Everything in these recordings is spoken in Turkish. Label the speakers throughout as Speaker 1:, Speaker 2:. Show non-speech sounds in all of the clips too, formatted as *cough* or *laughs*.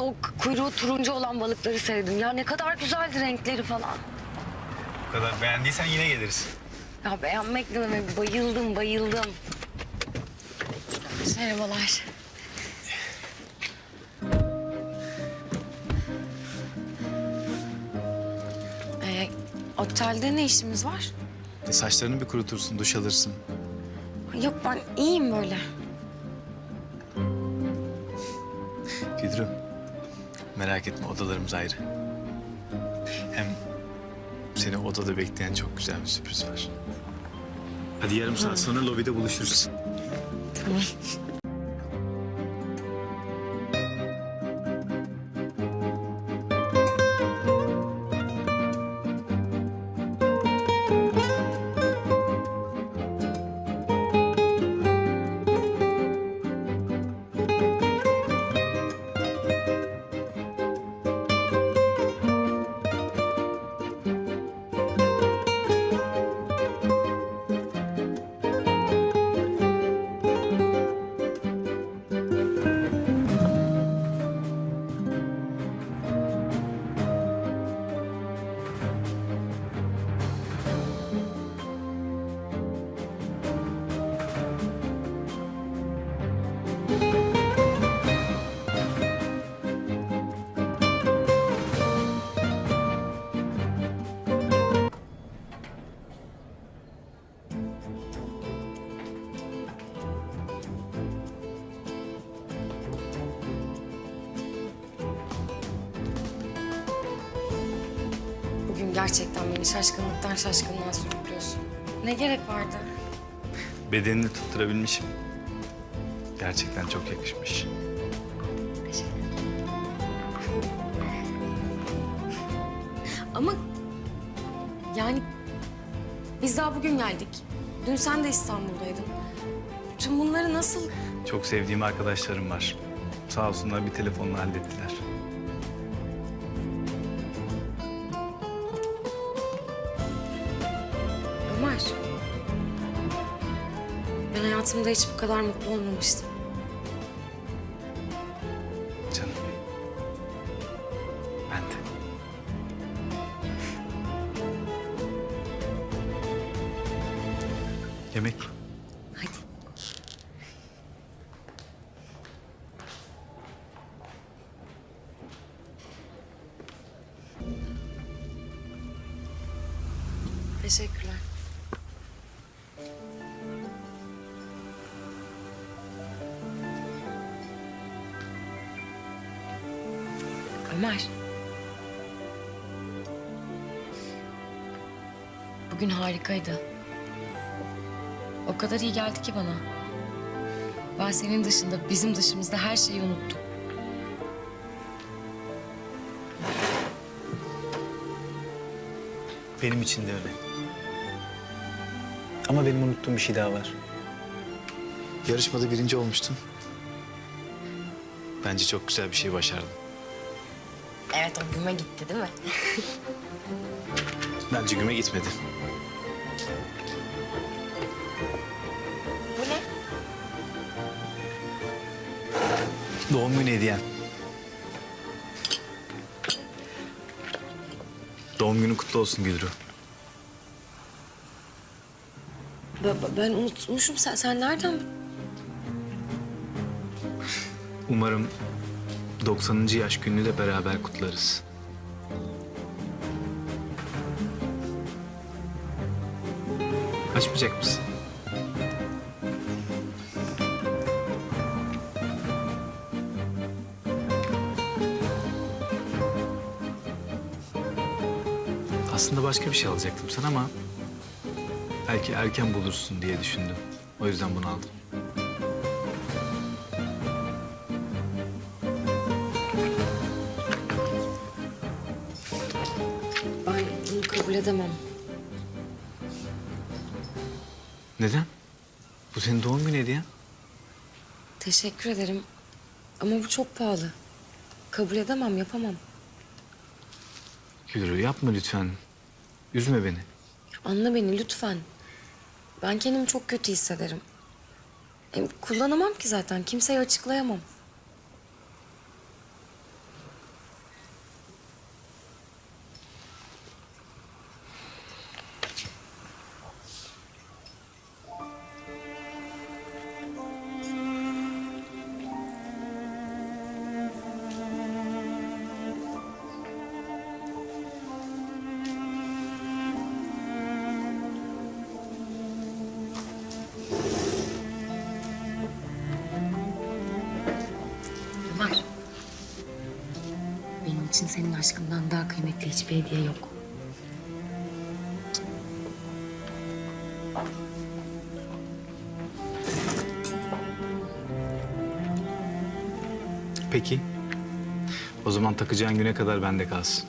Speaker 1: O kuyruğu turuncu olan balıkları sevdim. Ya ne kadar güzeldi renkleri falan.
Speaker 2: Bu kadar beğendiysen yine geliriz.
Speaker 1: Ya beğenmek ne demek? Bayıldım, bayıldım. Merhabalar. Ee, otelde ne işimiz var?
Speaker 2: E, saçlarını bir kurutursun, duş alırsın.
Speaker 1: Yok ben iyiyim böyle.
Speaker 2: Güdrü, merak etme odalarımız ayrı. Hem seni odada bekleyen çok güzel bir sürpriz var. Hadi yarım saat sonra lobide buluşuruz.
Speaker 1: Tamam. Gerçekten beni şaşkınlıktan şaşkınlığa sürüklüyorsun. Ne gerek vardı?
Speaker 2: Bedenini tutturabilmişim. Gerçekten çok yakışmış.
Speaker 1: Ama yani biz daha bugün geldik. Dün sen de İstanbul'daydın. Bütün bunları nasıl...
Speaker 2: Çok sevdiğim arkadaşlarım var. Sağ olsunlar bir telefonla hallettiler.
Speaker 1: Ömer. Ben hayatımda hiç bu kadar mutlu olmamıştım.
Speaker 2: Canım. Ben de. Yemek.
Speaker 1: Hadi. Teşekkürler. Ömer. Bugün harikaydı. O kadar iyi geldi ki bana. Ben senin dışında, bizim dışımızda her şeyi unuttum.
Speaker 2: Benim için de öyle. Ama benim unuttuğum bir şey daha var. Yarışmada birinci olmuştun. Bence çok güzel bir şey başardın.
Speaker 1: Evet, o güme gitti değil mi? *laughs*
Speaker 2: Bence güme gitmedi.
Speaker 1: Bu ne?
Speaker 2: Doğum günü hediyen. Doğum günün kutlu olsun Gülru.
Speaker 1: Ben, ben unutmuşum. Sen, sen nereden?
Speaker 2: Umarım 90. yaş gününü de beraber kutlarız. Açmayacak mısın? Aslında başka bir şey alacaktım sana ama belki erken bulursun diye düşündüm. O yüzden bunu aldım.
Speaker 1: Kabul edemem.
Speaker 2: Neden? Bu senin doğum günü hediyen.
Speaker 1: Teşekkür ederim. Ama bu çok pahalı. Kabul edemem, yapamam.
Speaker 2: Gülru yapma lütfen. Üzme beni.
Speaker 1: Anla beni lütfen. Ben kendimi çok kötü hissederim. Hem kullanamam ki zaten. Kimseye açıklayamam. Senin aşkından daha kıymetli hiçbir hediye yok.
Speaker 2: Peki. O zaman takacağın güne kadar bende kalsın.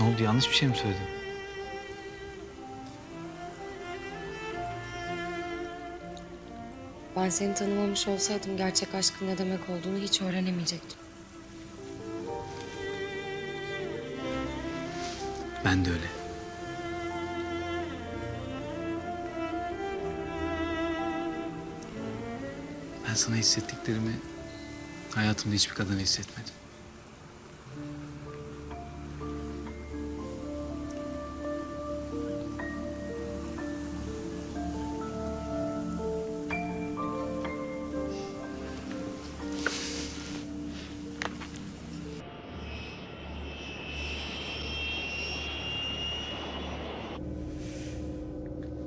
Speaker 2: Ne oldu? Yanlış bir şey mi söyledim?
Speaker 1: Ben seni tanımamış olsaydım gerçek aşkın ne demek olduğunu hiç öğrenemeyecektim.
Speaker 2: Ben de öyle. Ben sana hissettiklerimi hayatımda hiçbir kadın hissetmedi.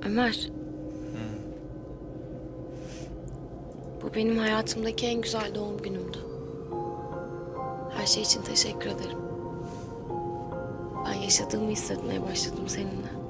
Speaker 1: Ömer. Bu benim hayatımdaki en güzel doğum günümdü. Her şey için teşekkür ederim. Ben yaşadığımı hissetmeye başladım seninle.